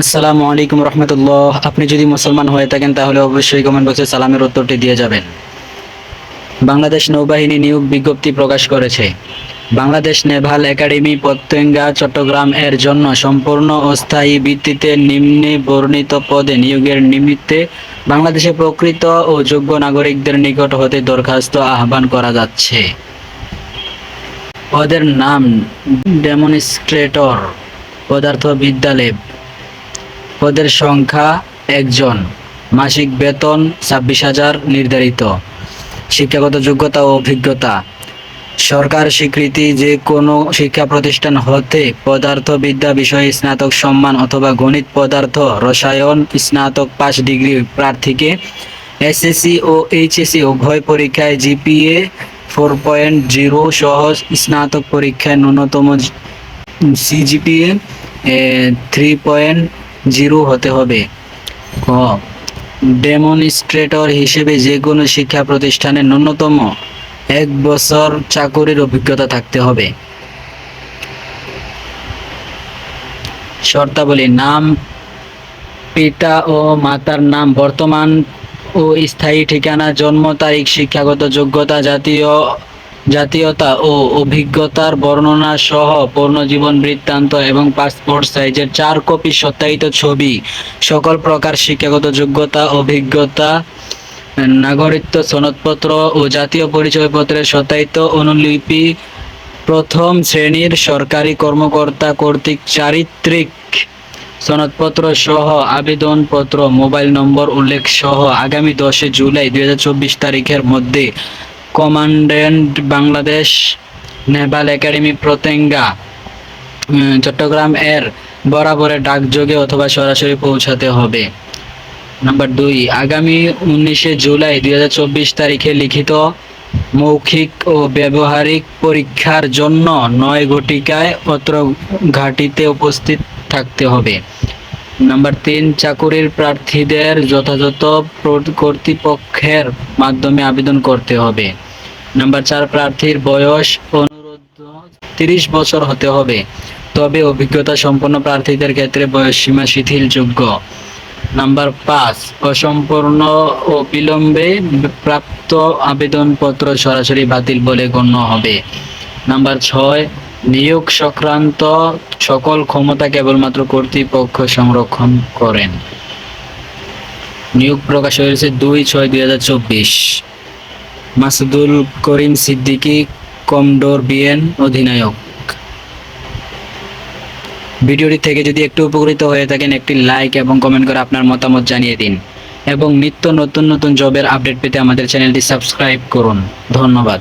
আসসালামু আলাইকুম রহমতুল্লাহ। আপনি যদি মুসলমান হয়ে থাকেন, তাহলে অবশ্যই কমেন্ট বক্সে সালামের উত্তরটি দিয়ে যাবেন। বাংলাদেশ নৌবাহিনী নিয়োগ বিজ্ঞপ্তি প্রকাশ করেছে। বাংলাদেশ নেভাল একাডেমি পতেঙ্গা, চট্টগ্রাম এর জন্য সম্পূর্ণ অস্থায়ী ভিত্তিতে নিম্নে বর্ণিত পদে নিয়োগের নিমিত্তে বাংলাদেশে প্রকৃত ও যোগ্য নাগরিকদের নিকট হতে দরখাস্ত আহ্বান করা যাচ্ছে। পদের নাম ডেমনস্ট্রেটর পদার্থবিদ্যা ল্যাব পদের সংখ্যা একজন। মাসিক বেতন ছাব্বিশ হাজার নির্ধারিত। শিক্ষাগত যোগ্যতা ও অভিজ্ঞতা। সরকার স্বীকৃতি যে কোনো শিক্ষা প্রতিষ্ঠান হতে পদার্থবিদ্যা বিষয়ে স্নাতক সম্মান অথবা গণিত পদার্থ, রসায়ন, স্নাতক পাস ডিগ্রি প্রার্থীকে এসএসসি ও এইচএসসি উভয় পরীক্ষায় জিপিএ ফোর পয়েন্ট জিরো সহ স্নাতক পরীক্ষায় ন্যূনতম সিজিপিএ থ্রি পয়েন্ট জিরো হতে হবে। ক ডেমনস্ট্রেটর হিসেবে যে কোনো শিক্ষা প্রতিষ্ঠানে ন্যূনতম এক বছর চাকুরির অভিজ্ঞতা থাকতে হবে। শর্তাবলী, নাম, পিতা ও মাতার নাম, বর্তমান ও স্থায়ী ঠিকানা, জন্ম তারিখ, শিক্ষাগত যোগ্যতা, জাতীয় জাতীয়তা ও অভিজ্ঞতার বর্ণনা সহ পূর্ণজীবন বৃত্তান্ত এবং পাসপোর্ট সাইজের চার কপি সত্যায়িত ছবি, সকল প্রকার শিক্ষাগত যোগ্যতা, অভিজ্ঞতা, নাগরিকত্ব সনদপত্র ও জাতীয় পরিচয়পত্রের সত্যায়িত অনুলিপি প্রথম শ্রেণির সরকারি কর্মকর্তা কর্তৃক চারিত্রিক সনদপত্র সহ আবেদনপত্র, মোবাইল নম্বর উল্লেখ সহ আগামী দশে জুলাই দুই হাজার চব্বিশ তারিখের মধ্যে commandant Bangladesh naval academy Patenga Chittagong এর বরাবরে ডাকযোগে অথবা সরাসরি পৌঁছাতে হবে। নাম্বার দুই, আগামী উনিশে জুলাই দু হাজার চব্বিশ তারিখে লিখিত মৌখিক ও ব্যবহারিক পরীক্ষার জন্য নয় ঘটিকায় অত্র ঘাটিতে উপস্থিত থাকতে হবে। নাম্বার তিন, চাকুরির প্রার্থীদের যথাযথ কর্তৃপক্ষের মাধ্যমে আবেদন করতে হবে। নাম্বার চার প্রার্থীর বয়স অনুরোধ, তিরিশ বছর হতে হবে। তবে অভিজ্ঞতা সম্পন্ন প্রার্থীদের ক্ষেত্রে বয়স সীমা শিথিলযোগ্য নাম্বার পাঁচ, অসম্পূর্ণ ও বিলম্বে প্রাপ্ত আবেদনপত্র সরাসরি বাতিল বলে গণ্য হবে। নাম্বার ছয়, নিয়োগ সংক্রান্ত সকল ক্ষমতা কেবলমাত্র কর্তৃপক্ষ সংরক্ষণ করেন। নিয়োগ প্রকাশ হয়েছে দুই ছয় দুই হাজার চব্বিশ। মাসুদুল করিম সিদ্দিকী, কমডোর বিএন অধিনায়ক। ভিডিওটি থেকে যদি একটু উপকৃত হয়ে থাকেন, একটি লাইক এবং কমেন্ট করে আপনার মতামত জানিয়ে দিন এবং নিত্য নতুন নতুন জবের আপডেট পেতে আমাদের চ্যানেলটি সাবস্ক্রাইব করুন। ধন্যবাদ।